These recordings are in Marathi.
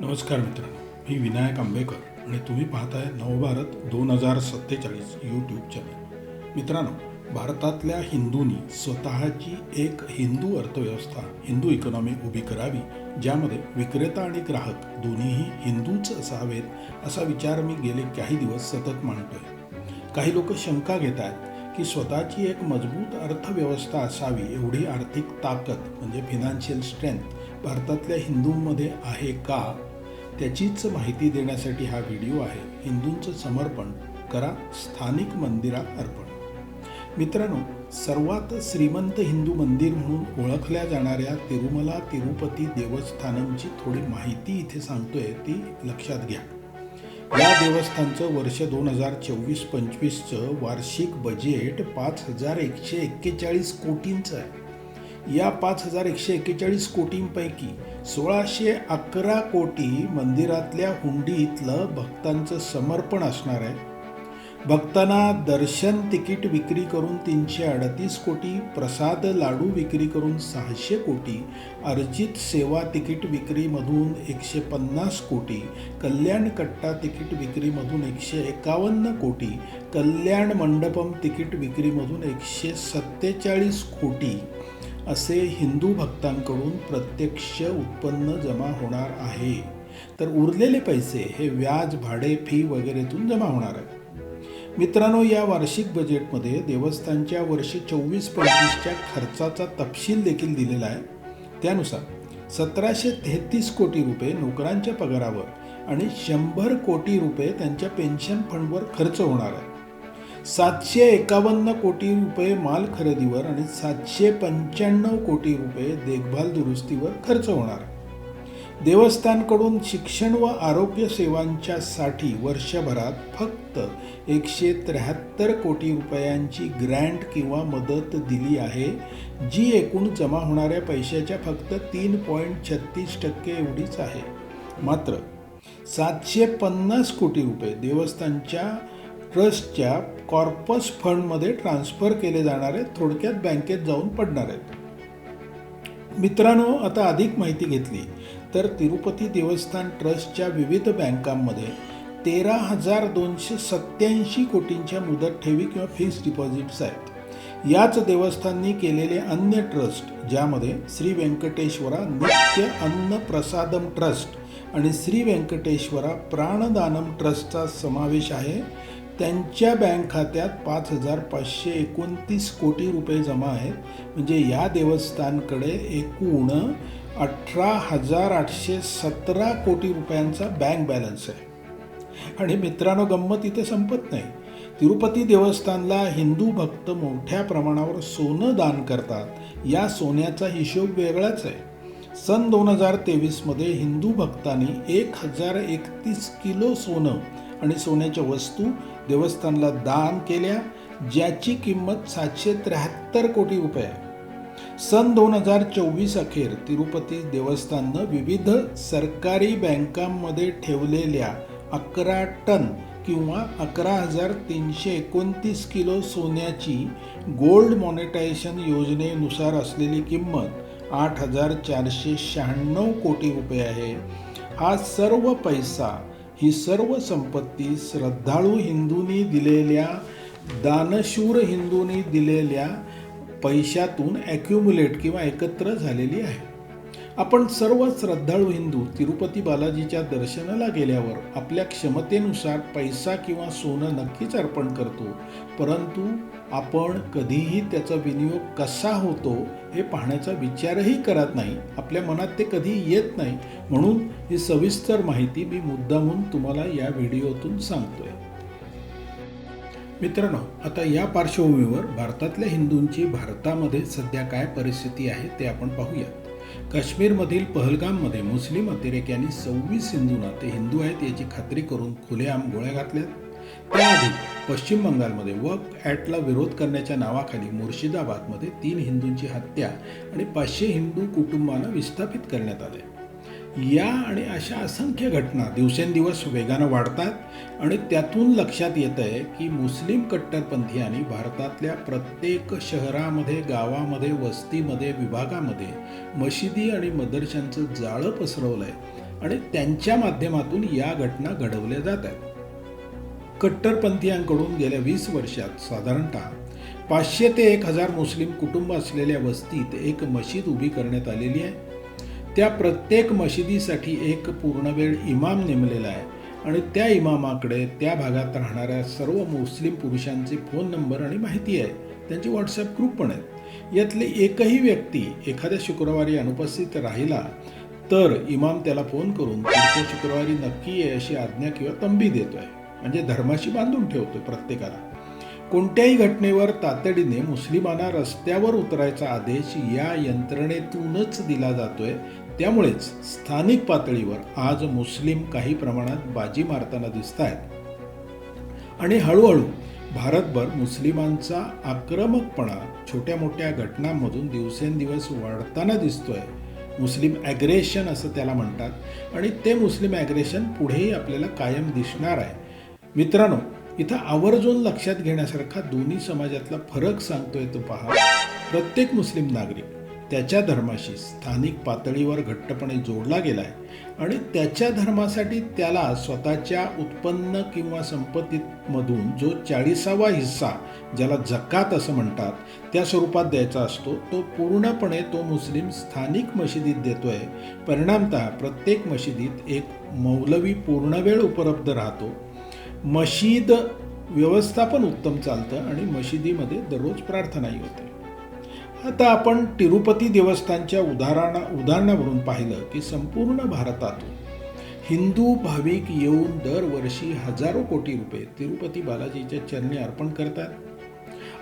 नमस्कार मित्रांनो मी विनायक आंबेकर आणि तुम्ही पाहताय नवभारत दोन हजार सत्तेचाळीस यूट्यूब चॅनल मित्रांनो भारतातल्या हिंदूंनी स्वतःची एक हिंदू अर्थव्यवस्था हिंदू इकॉनॉमी उभी करावी ज्यामध्ये विक्रेता आणि ग्राहक दोन्हीही हिंदूच असावेत असा विचार मी गेले काही दिवस सतत मांडतोय. काही लोक शंका घेत आहेत की स्वतःची एक मजबूत अर्थव्यवस्था असावी एवढी आर्थिक ताकद म्हणजे फिनान्शियल स्ट्रेंथ भारतातल्या हिंदूंमध्ये आहे का? त्याचीच माहिती देण्यासाठी हा व्हिडिओ आहे. हिंदूंचं समर्पण करा. स्थानिक मंदिरात अर्पण. मित्रांनो सर्वात श्रीमंत हिंदू मंदिर म्हणून ओळखल्या जाणाऱ्या तिरुमला तिरुपती देवस्थानमची थोडी माहिती इथे सांगतोय ती लक्षात घ्या. या देवस्थानचं वर्ष दोन हजार चोवीस पंचवीसचं वार्षिक बजेट पाच हजार एकशे एक्केचाळीस कोटींचं आहे. या पाच हजार एकशे एक्केचाळीस कोटींपैकी सोळाशे अकरा कोटी मंदिरातल्या हुंडीतलं भक्तांचं समर्पण असणार आहे. भक्तांना दर्शन तिकीट विक्री करून तीनशे अडतीस कोटी प्रसाद लाडू विक्री करून सहाशे कोटी अर्जित सेवा तिकीट विक्रीमधून एकशे पन्नास कोटी कल्याण कट्टा तिकीट विक्रीमधून एकशे एकावन्न कोटी कल्याण मंडपम तिकीट विक्रीमधून एकशे सत्तेचाळीस कोटी असे हिंदू भक्तांकडून प्रत्यक्ष उत्पन्न जमा होणार आहे. तर उरलेले पैसे हे व्याज भाडे फी वगैरेतून जमा होणार आहे. मित्रांनो या वार्षिक बजेटमध्ये देवस्थानच्या वर्ष चोवीस पंचवीसच्या खर्चाचा तपशील देखील दिलेला आहे. त्यानुसार सतराशे तेहतीस कोटी रुपये नोकरांच्या पगारावर आणि शंभर कोटी रुपये त्यांच्या पेन्शन फंडवर खर्च होणार आहे. सातशे एकावन्न कोटी रुपये माल खरेदीवर आणि सातशे पंच्याण्णव कोटी रुपये देखभाल दुरुस्तीवर खर्च होणार. देवस्थानकडून शिक्षण व आरोग्य सेवांच्यासाठी वर्षभरात फक्त एकशे त्र्याहत्तर कोटी रुपयांची ग्रँट किंवा मदत दिली आहे जी एकूण जमा होणाऱ्या पैशाच्या फक्त तीन पॉईंट छत्तीस टक्के एवढीच आहे. मात्र सातशे पन्नास कोटी रुपये देवस्थानच्या ट्रस्टच्या कॉर्पस फंडमध्ये ट्रान्स्फर केले जाणारे थोडक्यात बँकेत जाऊन पडणार आहेत. मित्रांनो आता अधिक माहिती घेतली तर तिरुपती देवस्थान ट्रस्टच्या विविध बँकांमध्ये तेरा हजार दोनशे सत्याऐंशी कोटींच्या मुदत ठेवी किंवा फिक्स्ड डिपॉझिट्स आहेत. याच देवस्थाननी केलेले अन्य ट्रस्ट ज्यामध्ये श्री व्यंकटेश्वरा नित्य अन्न प्रसादम ट्रस्ट आणि श्री व्यंकटेश्वरा प्राणदानम ट्रस्टचा समावेश आहे त्यांच्या बँक खात्यात पाच हजार पाचशे एकोणतीस कोटी रुपये जमा आहेत. म्हणजे या देवस्थानकडे एकूण अठरा हजार आठशे सतरा कोटी रुपयांचा बँक बॅलन्स आहे. आणि मित्रांनो गंमत इथे संपत नाही. तिरुपती देवस्थानला हिंदू भक्त मोठ्या प्रमाणावर सोनं दान करतात. या सोन्याचा हिशोब वेगळाच आहे. सन दोन हजार तेवीसमध्ये हिंदू भक्तांनी एक हजार एकतीस किलो सोनं आणि सोन्याच्या वस्तू देवस्थानला दान केल्या ज्याची किंमत सातशे त्र्याहत्तर कोटी रुपये आहे. सन दोन हजार चोवीस अखेर तिरुपती देवस्थाननं विविध सरकारी बँकांमध्ये ठेवलेल्या अकरा टन किंवा अकरा हजार तीनशे एकोणतीस किलो सोन्याची गोल्ड मॉनिटायझेशन योजनेनुसार असलेली किंमत आठ हजार चारशे शहाण्णव कोटी रुपये आहे. हा सर्व पैसा ही सर्व संपत्ती श्रद्धाळू हिंदूंनी दिलेल्या दानशूर हिंदूंनी दिलेल्या पैशातून ॲक्युम्युलेट किंवा एकत्र झालेली आहे. आपण सर्व श्रद्धाळू हिंदू तिरुपती बालाजीच्या दर्शनाला गेल्यावर आपल्या क्षमतेनुसार पैसा किंवा सोनं नक्कीच अर्पण करतो. परंतु आपण कधीही त्याचा विनियोग कसा होतो हे पाहण्याचा विचारही करत नाही. आपल्या मनात ते कधी येत नाही. म्हणून ही सविस्तर माहिती मी मुद्दामून तुम्हाला या व्हिडिओतून सांगतोय. मित्रांनो आता या पार्श्वभूमीवर भारतातल्या हिंदूंची भारतामध्ये सध्या काय परिस्थिती आहे ते आपण पाहूया. काश्मीरमधील पहलगाममध्ये मुस्लिम अतिरेक्यांनी सव्वीस हिंदूंना ते हिंदू आहेत याची खात्री करून खुलेआम गोळ्या घातल्यात. त्याआधी पश्चिम बंगालमध्ये वक ॲटला विरोध करण्याच्या नावाखाली मुर्शिदाबादमध्ये तीन हिंदूंची हत्या आणि पाचशे हिंदू कुटुंबांना विस्थापित करण्यात आले. या आणि अशा असंख्य घटना दिवसेंदिवस वेगानं वाढतात आणि त्यातून लक्षात येतं आहे की मुस्लिम कट्टरपंथीयांनी भारतातल्या प्रत्येक शहरामध्ये गावामध्ये वस्तीमध्ये विभागामध्ये मशिदी आणि मदरशांचं जाळं पसरवलं आहे आणि त्यांच्या माध्यमातून या घटना घडवल्या जात आहेत. कट्टरपंथीयांकडून गेल्या वीस वर्षात साधारणतः पाचशे ते एक हजार मुस्लिम कुटुंब असलेल्या वस्तीत एक मशीद उभी करण्यात आलेली आहे. त्या प्रत्येक मशिदीसाठी एक पूर्णवेळ इमाम नेमलेला आहे. आणि त्या इमामाकडे त्या भागात राहणाऱ्या सर्व मुस्लिम पुरुषांचे फोन नंबर आणि माहिती आहे. त्यांचे व्हॉट्सअप ग्रुप पण आहेत. यातली एकही व्यक्ती एखाद्या शुक्रवारी अनुपस्थित राहिला तर इमाम त्याला फोन करून पुढच्या शुक्रवारी नक्की ये अशी आज्ञा किंवा तंबी देतोय. म्हणजे धर्माशी बांधून ठेवतोय प्रत्येकाला. कोणत्याही घटनेवर तातडीने मुस्लिमांना रस्त्यावर उतरायचा आदेश या यंत्रणेतूनच दिला जातोय. त्यामुळेच स्थानिक पातळीवर आज मुस्लिम काही प्रमाणात बाजी मारताना दिसत आहेत आणि हळूहळू भारतभर मुस्लिमांचा आक्रमकपणा छोट्या मोठ्या घटनांमधून दिवसेंदिवस वाढताना दिसतोय. मुस्लिम ॲग्रेशन असं त्याला म्हणतात. आणि ते मुस्लिम ॲग्रेशन पुढेही आपल्याला कायम दिसणार आहे. मित्रांनो इथं आवर्जून लक्षात घेण्यासारखा दोन्ही समाजातला फरक सांगतोय तो पहा. प्रत्येक मुस्लिम नागरिक त्याच्या धर्माशी स्थानिक पातळीवर घट्टपणे जोडला गेलाय आणि त्याच्या धर्मासाठी त्याला स्वतःच्या उत्पन्न किंवा संपत्तीमधून जो चाळीसावा हिस्सा ज्याला जकात असं म्हणतात त्या स्वरूपात द्यायचा असतो तो पूर्णपणे तो मुस्लिम स्थानिक मशिदीत देतोय. परिणामतः प्रत्येक मशिदीत एक मौलवी पूर्णवेळ उपलब्ध राहतो. मशीद व्यवस्थापन उत्तम चालतं आणि मशिदीमध्ये दररोज प्रार्थनाही होते. आता आपण तिरुपती देवस्थानच्या उदाहरणा उदाहरणावरून पाहिलं की संपूर्ण भारतातून हिंदू भाविक येऊन दरवर्षी हजारो कोटी रुपये तिरुपती बालाजीच्या चरणी अर्पण करतात.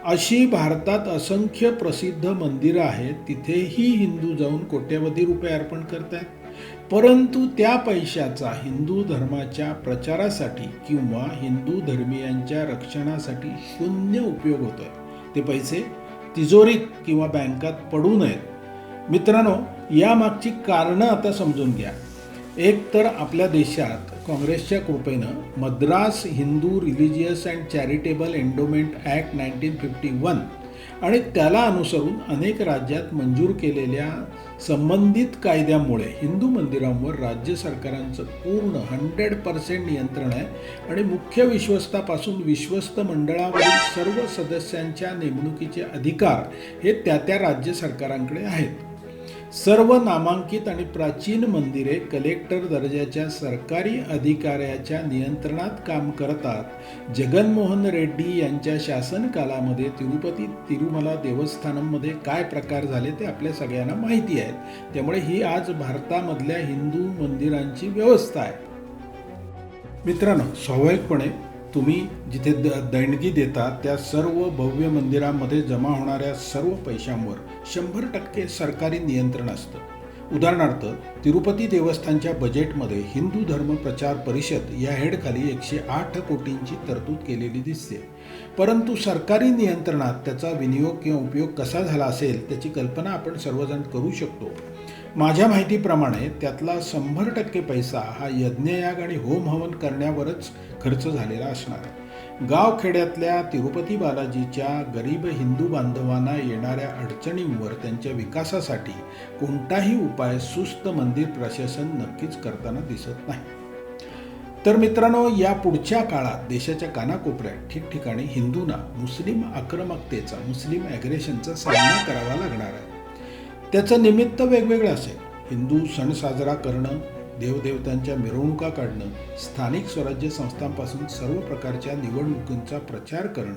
अशी भारतात असंख्य प्रसिद्ध मंदिरं आहेत तिथेही हिंदू जाऊन कोट्यवधी रुपये अर्पण करतात. परंतु त्या पैशाचा हिंदू धर्माच्या प्रचारासाठी किंवा हिंदू धर्मीयांच्या रक्षणासाठी शून्य उपयोग होतोय. ते पैसे तिजोरीत किंवा बँकात पडू नयेत. मित्रांनो यामागची कारणं आता समजून घ्या. एक तर आपल्या देशात काँग्रेसच्या कृपेनं Madras Hindu religious and charitable endowment act nineteen fifty one आणि त्याला अनुसरून अनेक राज्यात मंजूर केलेल्या संबंधित कायद्यामुळे हिंदू मंदिरांवर राज्य सरकारांचं पूर्ण हंड्रेड पर्सेंट नियंत्रण आहे आणि मुख्य विश्वस्तापासून विश्वस्त मंडळावरील सर्व सदस्यांच्या नेमणुकीचे अधिकार हे त्या त्या राज्य सरकारांकडे आहेत. सर्व नामांकित आणि प्राचीन मंदिरे कलेक्टर दर्जाच्या सरकारी अधिकाऱ्याच्या नियंत्रणात काम करतात. जगनमोहन रेड्डी यांच्या शासनकालामध्ये तिरुपती तिरुमला देवस्थानांमध्ये काय प्रकार झाले ते आपल्या सगळ्यांना माहिती आहेत. त्यामुळे ही आज भारतामधल्या हिंदू मंदिरांची व्यवस्था आहे. मित्रांनो स्वाभाविकपणे तुम्ही जिथे द देणगी देता त्या सर्व भव्य मंदिरांमध्ये जमा होणाऱ्या सर्व पैशांवर शंभर टक्के सरकारी नियंत्रण असतं. उदाहरणार्थ तिरुपती देवस्थानच्या बजेटमध्ये हिंदू धर्म प्रचार परिषद या हेडखाली एकशे आठ कोटींची तरतूद केलेली दिसते. परंतु सरकारी नियंत्रणात त्याचा विनियोग किंवा उपयोग कसा झाला असेल त्याची कल्पना आपण सर्वजण करू शकतो. माझ्या माहितीप्रमाणे त्यातला शंभर टक्के पैसा हा यज्ञयाग आणि होम हवन करण्यावरच खर्च झालेला असणार. आहे गावखेड्यातल्या तिरुपती बालाजीच्या गरीब हिंदू बांधवांना येणाऱ्या अडचणींवर त्यांच्या विकासासाठी कोणताही उपाय सुस्त मंदिर प्रशासन नक्कीच करताना दिसत नाही. तर मित्रांनो या पुढच्या काळात देशाच्या कानाकोपऱ्यात ठिकठिकाणी हिंदूंना मुस्लिम आक्रमकतेचा मुस्लिम ॲग्रेशनचा सामना करावा लागणार आहे. त्याचं निमित्त वेगवेगळं असेल. हिंदू सण साजरा करणं देवदेवतांच्या मिरवणुका काढणं स्थानिक स्वराज्य संस्थांपासून सर्व प्रकारच्या निवडणुकींचा प्रचार करणं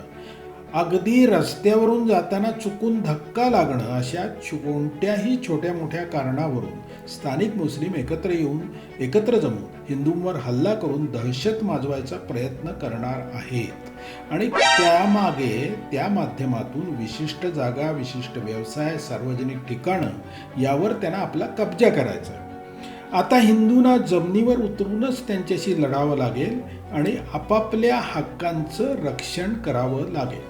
अगदी रस्त्यावरून जाताना चुकून धक्का लागणं अशा कोणत्याही छोट्या मोठ्या कारणावरून स्थानिक मुस्लिम एकत्र येऊन एकत्र जमून हिंदूंवर हल्ला करून दहशत माजवायचा प्रयत्न करणार आहेत. आणि त्यामागे त्या माध्यमातून विशिष्ट जागा विशिष्ट व्यवसाय सार्वजनिक ठिकाणं यावर त्यांना आपला कब्जा करायचा. आता हिंदूंना जमिनीवर उतरूनच त्यांच्याशी लढावं लागेल आणि आपापल्या हक्कांचं रक्षण करावं लागेल.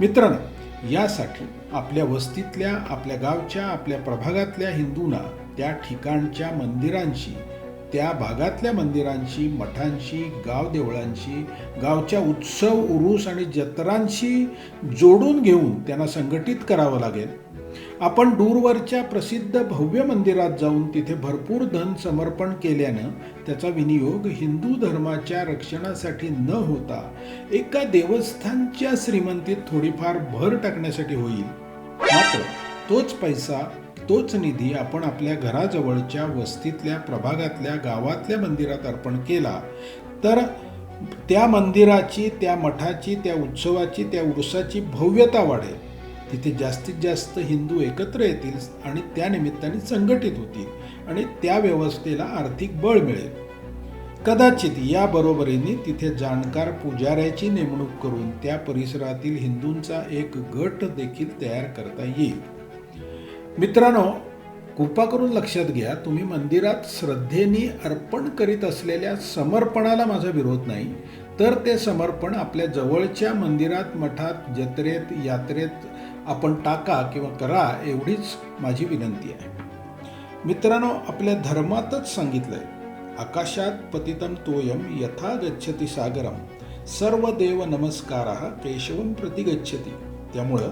मित्रांनो यासाठी आपल्या वस्तीतल्या आपल्या गावच्या आपल्या प्रभागातल्या हिंदूंना त्या ठिकाणच्या मंदिरांशी त्या भागातल्या मंदिरांशी मठांशी गाव देवळांशी गावच्या उत्सव उरूस आणि जत्रांशी जोडून घेऊन त्यांना संघटित करावं लागेल. आपण दूरवरच्या प्रसिद्ध भव्य मंदिरात जाऊन तिथे भरपूर धन समर्पण केल्यानं त्याचा विनियोग हिंदू धर्माच्या रक्षणासाठी न होता एका देवस्थानच्या श्रीमंतीत थोडीफार भर टाकण्यासाठी होईल. मात्र तोच पैसा तोच निधी आपण आपल्या घराजवळच्या वस्तीतल्या प्रभागातल्या गावातल्या मंदिरात अर्पण केला तर त्या मंदिराची त्या मठाची त्या उत्सवाची त्या उरुसाची भव्यता वाढेल. तिथे जास्तीत जास्त हिंदू एकत्र येतील आणि त्या निमित्ताने संघटित होतील आणि त्या व्यवस्थेला आर्थिक बळ मिळेल. कदाचित या बरोबरीने तिथे जाणकार पुजाऱ्याची नेमणूक करून त्या परिसरातील हिंदूंचा एक गट देखील तयार करता येईल. मित्रांनो कृपा करून लक्षात घ्या तुम्ही मंदिरात श्रद्धेने अर्पण करीत असलेल्या समर्पणाला माझा विरोध नाही. तर ते समर्पण आपल्या जवळच्या मंदिरात मठात जत्रेत यात्रेत आपण टाका किंवा करा एवढीच माझी विनंती आहे. मित्रांनो आपल्या धर्मातच सांगितलंय आकाशात पतितम तोयम यथा गच्छति सागरम सर्व देव नमस्कार केशवम प्रति गच्छती. त्यामुळं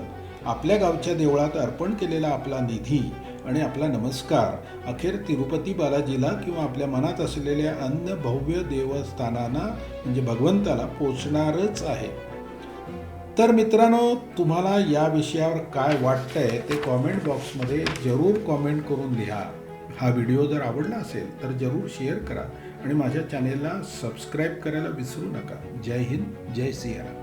आपल्या गावच्या देवळात अर्पण केलेला आपला निधी आणि आपला नमस्कार अखेर तिरुपती बालाजीला किंवा आपल्या मनात असलेल्या अन्य भव्य देवस्थानांना म्हणजे भगवंताला पोचणारच आहे. तर मित्रांनो तुम्हाला या विषयावर काय वाटतंय ते कॉमेंट बॉक्समध्ये जरूर कॉमेंट करून लिहा. हा व्हिडिओ जर आवडला असेल तर जरूर शेअर करा आणि माझ्या चॅनेलला सबस्क्राईब करायला विसरू नका. जय हिंद जय सियाराम.